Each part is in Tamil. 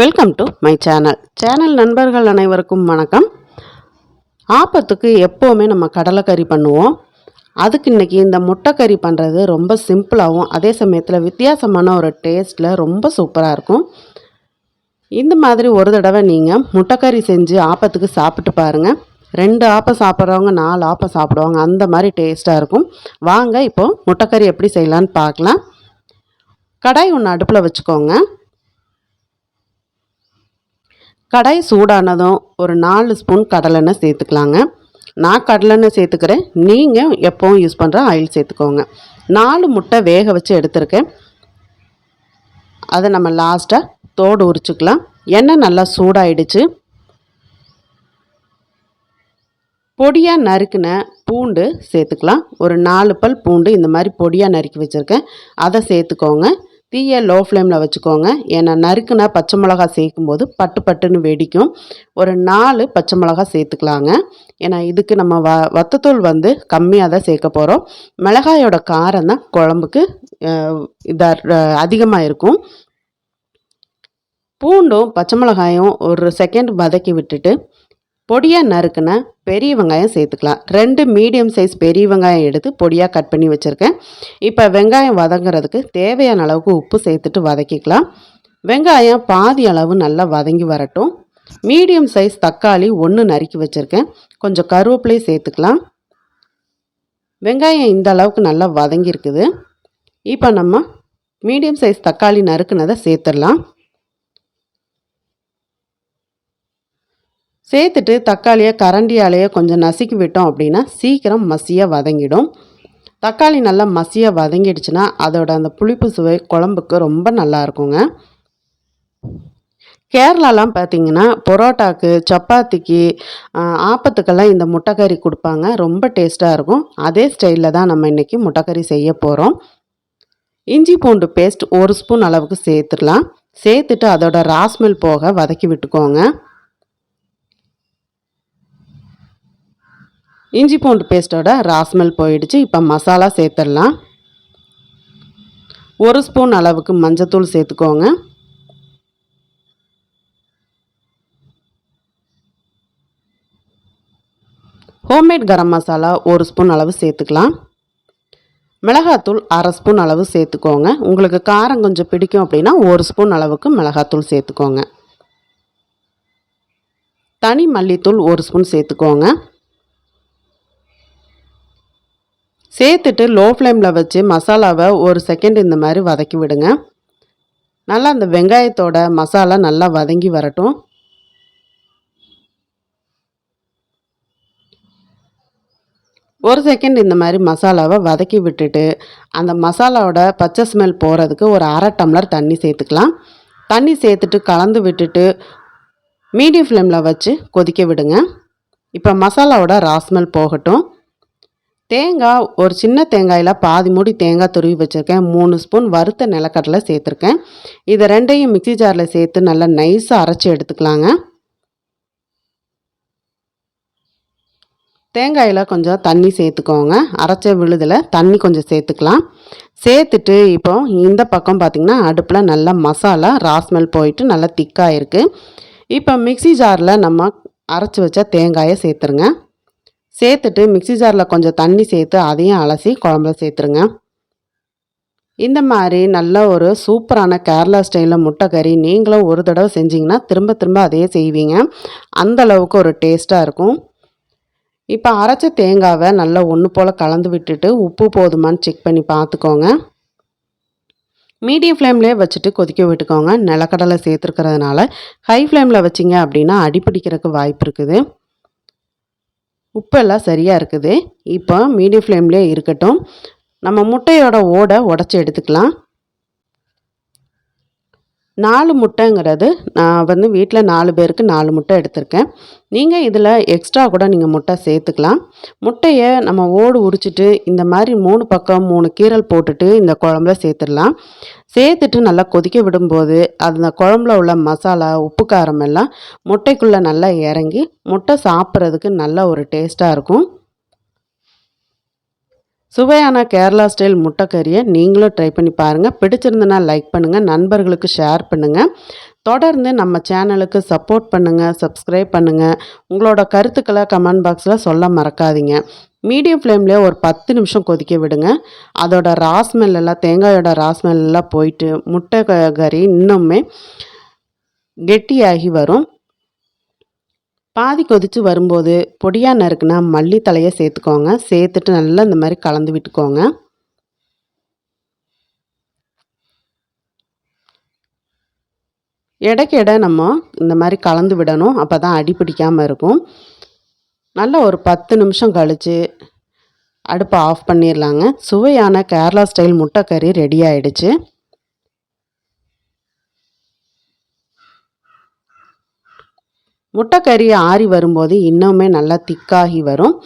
Welcome to my channel channel நண்பர்கள் அனைவருக்கும் வணக்கம். ஆப்பத்துக்கு எப்போவுமே நம்ம கடலைக்கறி பண்ணுவோம். அதுக்கு இன்றைக்கி இந்த முட்டைக்கறி பண்ணுறது ரொம்ப சிம்பிளாகவும் அதே சமயத்தில் வித்தியாசமான ஒரு டேஸ்ட்டில் ரொம்ப சூப்பராக இருக்கும். இந்த மாதிரி ஒரு தடவை நீங்கள் முட்டைக்கறி செஞ்சு ஆப்பத்துக்கு சாப்பிட்டு பாருங்கள் ரெண்டு ஆப்பம் சாப்பிட்றவங்க நாலு ஆப்பம் சாப்பிடுவாங்க அந்த மாதிரி டேஸ்ட்டாக இருக்கும். வாங்க இப்போது முட்டைக்கறி எப்படி செய்யலான்னு பார்க்கலாம். கடாய் ஒன்று அடுப்பில் வச்சுக்கோங்க. கடாய் சூடானதும் ஒரு நாலு ஸ்பூன் கடலெண்ணெய் சேர்த்துக்கலாங்க. நான் கடலெண்ணெய் சேர்த்துக்கிறேன். நீங்கள் எப்போவும் யூஸ் பண்ணுற ஆயில் சேர்த்துக்கோங்க. நாலு முட்டை வேக வச்சு எடுத்திருக்கேன். அதை நம்ம லாஸ்ட்டாக தோடு உரிச்சுக்கலாம். எண்ணெய் நல்லா சூடாயிடுச்சு. பொடியாக நறுக்கின பூண்டு சேர்த்துக்கலாம். ஒரு நாலு பல் பூண்டு இந்த மாதிரி பொடியாக நறுக்கி வச்சுருக்கேன். அதை சேர்த்துக்கோங்க. தீயை லோ ஃப்ளேமில் வச்சுக்கோங்க. ஏன்னா நறுக்குனா பச்சை மிளகா சேர்க்கும்போது பட்டு பட்டுன்னு வெடிக்கும். ஒரு நாலு பச்சை மிளகா சேர்த்துக்கலாங்க. ஏன்னா இதுக்கு நம்ம வ வத்தத்தூள் வந்து கம்மியாக தான் சேர்க்க போகிறோம் மிளகாயோட காரம் தான் குழம்புக்கு இதாக அதிகமாக இருக்கும். பூண்டும் பச்சை மிளகாயும் ஒரு செகண்ட் வதக்கி விட்டுட்டு பொடியாக நறுக்குன பெரிய வெங்காயம் சேர்த்துக்கலாம். ரெண்டு மீடியம் சைஸ் பெரிய வெங்காயம் எடுத்து பொடியாக கட் பண்ணி வச்சுருக்கேன். இப்போ வெங்காயம் வதங்குறதுக்கு தேவையான அளவுக்கு உப்பு சேர்த்துட்டு வதக்கிக்கலாம். வெங்காயம் பாதி அளவு நல்லா வதங்கி வரட்டும். மீடியம் சைஸ் தக்காளி ஒன்று நறுக்கி வச்சுருக்கேன். கொஞ்சம் கருவேப்பிலையை சேர்த்துக்கலாம். வெங்காயம் இந்த அளவுக்கு நல்லா வதங்கியிருக்குது. இப்போ நம்ம மீடியம் சைஸ் தக்காளி நறுக்குனதை சேர்த்துடலாம். சேர்த்துட்டு தக்காளியை கரண்டியாலேயே கொஞ்சம் நசுக்கி விட்டோம் அப்படின்னா சீக்கிரம் மசியாக வதங்கிடும். தக்காளி நல்லா மசியாக வதங்கிடுச்சுன்னா அதோட அந்த புளிப்பு சுவை குழம்புக்கு ரொம்ப நல்லா இருக்குங்க. கேரளாலாம் பார்த்தீங்கன்னா பரோட்டாக்கு சப்பாத்திக்கு ஆப்பத்துக்கெல்லாம் இந்த முட்டைக்கறி கொடுப்பாங்க. ரொம்ப டேஸ்ட்டாக இருக்கும். அதே ஸ்டைலில் தான் நம்ம இன்றைக்கி முட்டைக்கறி செய்ய போகிறோம் இஞ்சி பூண்டு பேஸ்ட் ஒரு ஸ்பூன் அளவுக்கு சேர்த்துடலாம். சேர்த்துட்டு அதோட ராஸ்மெல் போக வதக்கி விட்டுக்கோங்க. இஞ்சி பூண்டு பேஸ்ட்டோட ராஸ்மெல் போயிடுச்சு. இப்போ மசாலா சேர்த்துடலாம். ஒரு ஸ்பூன் அளவுக்கு மஞ்சத்தூள் சேர்த்துக்கோங்க. ஹோம்மேட் கரம் மசாலா ஒரு ஸ்பூன் அளவு சேர்த்துக்கலாம். மிளகாத்தூள் அரை ஸ்பூன் அளவு சேர்த்துக்கோங்க. உங்களுக்கு காரம் கொஞ்சம் பிடிக்கும் அப்படின்னா ஒரு ஸ்பூன் அளவுக்கு மிளகாத்தூள் சேர்த்துக்கோங்க. தனி மல்லித்தூள் ஒரு ஸ்பூன் சேர்த்துக்கோங்க. சேர்த்துட்டு லோ ஃப்ளேமில் வச்சு மசாலாவை ஒரு செகண்ட் இந்த மாதிரி வதக்கி விடுங்க. நல்லா அந்த வெங்காயத்தோட மசாலா நல்லா வதங்கி வரட்டும். ஒரு செகண்ட் இந்த மாதிரி மசாலாவை வதக்கி விட்டுட்டு அந்த மசாலாவோட பச்சை ஸ்மெல் போகிறதுக்கு ஒரு அரை டம்ளர் தண்ணி சேர்த்துக்கலாம். தண்ணி சேர்த்துட்டு கலந்து விட்டுட்டு மீடியம் ஃப்ளேமில் வச்சு கொதிக்க விடுங்க. இப்போ மசாலாவோட ராஸ்மெல் போகட்டும். தேங்காய் ஒரு சின்ன தேங்காயில் பாதி மூடி தேங்காய் துருவி வச்சுருக்கேன். மூணு ஸ்பூன் வறுத்த நிலக்கடலை சேர்த்துருக்கேன். இதை ரெண்டையும் மிக்சி ஜாரில் சேர்த்து நல்லா நைஸாக அரைச்சி எடுத்துக்கலாங்க. தேங்காயில் கொஞ்சம் தண்ணி சேர்த்துக்கோங்க. அரைச்ச விழுதில் தண்ணி கொஞ்சம் சேர்த்துக்கலாம். சேர்த்துட்டு இப்போ இந்த பக்கம் பார்த்திங்கன்னா அடுப்பில் நல்லா மசாலா ராஸ்மெல் போயிட்டு நல்லா திக்காக இருக்குது இப்போ மிக்சி ஜாரில் நம்ம அரைச்சி வச்ச தேங்காயை சேர்த்துருங்க. சேர்த்துட்டு மிக்சி ஜாரில் கொஞ்சம் தண்ணி சேர்த்து அதையும் அலசி குழம்புல சேர்த்துருங்க. இந்த மாதிரி நல்ல ஒரு சூப்பரான கேரளா ஸ்டைலில் முட்டை கறி நீங்களும் ஒரு தடவை செஞ்சிங்கன்னா திரும்ப திரும்ப அதையே செய்வீங்க. அந்த அளவுக்கு ஒரு டேஸ்ட்டாக இருக்கும். இப்போ அரைச்ச தேங்காவை நல்லா ஒன்று போல் கலந்து விட்டுட்டு உப்பு போதுமான்னு செக் பண்ணி பார்த்துக்கோங்க மீடியம் ஃப்ளேம்லேயே வச்சுட்டு கொதிக்க விட்டுக்கோங்க. நிலக்கடலை சேர்த்துருக்கிறதுனால ஹை ஃப்ளேமில் வச்சிங்க அப்படின்னா அடிப்பிடிக்கிறதுக்கு வாய்ப்பு இருக்குது. உப்பெல்லாம் சரியாக இருக்குது. இப்போ மீடியம் ஃப்ளேம்லேயே இருக்கட்டும். நம்ம முட்டையோட ஓடை உடச்சி எடுத்துக்கலாம். நாலு முட்டைங்கிறது நான் வந்து வீட்டில் நாலு பேருக்கு நாலு முட்டை எடுத்திருக்கேன். நீங்கள் இதில் எக்ஸ்ட்ரா கூட நீங்கள் முட்டை சேர்த்துக்கலாம். முட்டையை நம்ம ஓடு உரிச்சிட்டு இந்த மாதிரி மூணு பக்கம் மூணு கீரல் போட்டுட்டு இந்த குழம்புல சேர்த்துடலாம். சேர்த்துட்டு நல்லா கொதிக்க விடும்போது அந்த குழம்புல உள்ள மசாலா உப்பு காரம் எல்லாம் முட்டைக்குள்ளே நல்லா இறங்கி முட்டை சாப்பிட்றதுக்கு நல்ல ஒரு டேஸ்ட்டாக இருக்கும். சுவையான கேரளா ஸ்டைல் முட்டைக்கறியை நீங்களும் ட்ரை பண்ணி பாருங்கள் பிடிச்சிருந்தனா லைக் பண்ணுங்கள் நண்பர்களுக்கு ஷேர் பண்ணுங்கள் தொடர்ந்து நம்ம சேனலுக்கு சப்போர்ட் பண்ணுங்கள் சப்ஸ்கிரைப் பண்ணுங்கள் உங்களோட கருத்துக்களை கமெண்ட் பாக்ஸில் சொல்ல மறக்காதீங்க. மீடியம் ஃப்ளேமில் ஒரு பத்து நிமிஷம் கொதிக்க விடுங்க. அதோட ராஸ்மெல் எல்லாம் தேங்காயோட ராஸ்மெல் எல்லாம் போயிட்டு முட்டை க- கறி இன்னுமே கெட்டியாகி வரும். பாதி கொதித்து வரும்போது பொடியாக நறுக்குனா மல்லித்தலையை சேர்த்துக்கோங்க. சேர்த்துட்டு நல்லா இந்த மாதிரி கலந்து விட்டுக்கோங்க. இடைக்கு நம்ம இந்த மாதிரி கலந்து விடணும். அப்போ தான் அடி பிடிக்காமல் இருக்கும். நல்லா ஒரு பத்து நிமிஷம் கழித்து அடுப்பை ஆஃப் பண்ணிடலாங்க. சுவையான கேரளா ஸ்டைல் முட்டைக்கறி ரெடி ஆயிடுச்சு. முட்டைக்கறி ஆறி வரும்போது இன்னுமே நல்லா திக்காகி வரும்.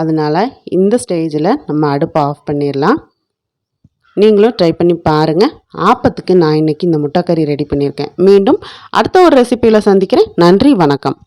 அதனால் இந்த ஸ்டேஜில் நம்ம அடுப்பை ஆஃப் பண்ணிடலாம். நீங்களும் ட்ரை பண்ணி பாருங்கள் ஆப்பத்துக்கு நான் இன்றைக்கி இந்த முட்டைக்கறி ரெடி பண்ணியிருக்கேன். மீண்டும் அடுத்த ஒரு ரெசிப்பியில் சந்திக்கிறேன். நன்றி வணக்கம்.